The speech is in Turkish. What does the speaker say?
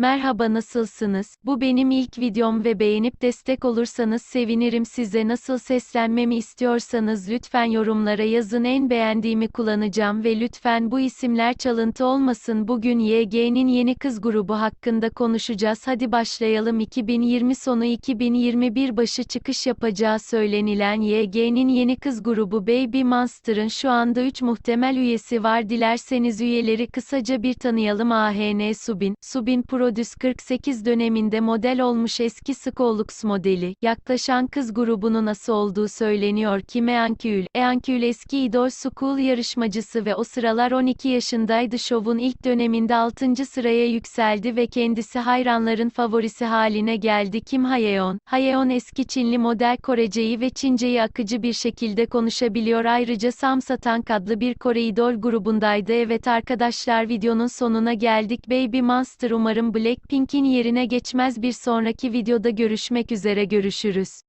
Merhaba nasılsınız? Bu benim ilk videom ve beğenip destek olursanız sevinirim. Size nasıl seslenmemi istiyorsanız lütfen yorumlara yazın. En beğendiğimi kullanacağım ve lütfen bu isimler çalıntı olmasın. Bugün YG'nin yeni kız grubu hakkında konuşacağız. Hadi başlayalım. 2020 sonu 2021 başı çıkış yapacağı söylenilen YG'nin yeni kız grubu Baby Monster'ın şu anda 3 muhtemel üyesi var. Dilerseniz üyeleri kısaca bir tanıyalım. AHN Subin, Subin Prodüs 48 döneminde model olmuş eski Skolux modeli. Yaklaşan kız grubunun nasıl olduğu söyleniyor ki Meankül, Eankül eski idol school yarışmacısı ve o sıralar 12 yaşındaydı. Şovun ilk döneminde 6. sıraya yükseldi ve kendisi hayranların favorisi haline geldi. Kim Hayeon, Hayeon eski Çinli model Koreceyi ve Çinceyi akıcı bir şekilde konuşabiliyor. Ayrıca Samsatang adlı bir Kore idol grubundaydı. Evet arkadaşlar videonun sonuna geldik. Baby Monster umarım Blackpink'in yerine geçmez bir sonraki videoda görüşmek üzere görüşürüz.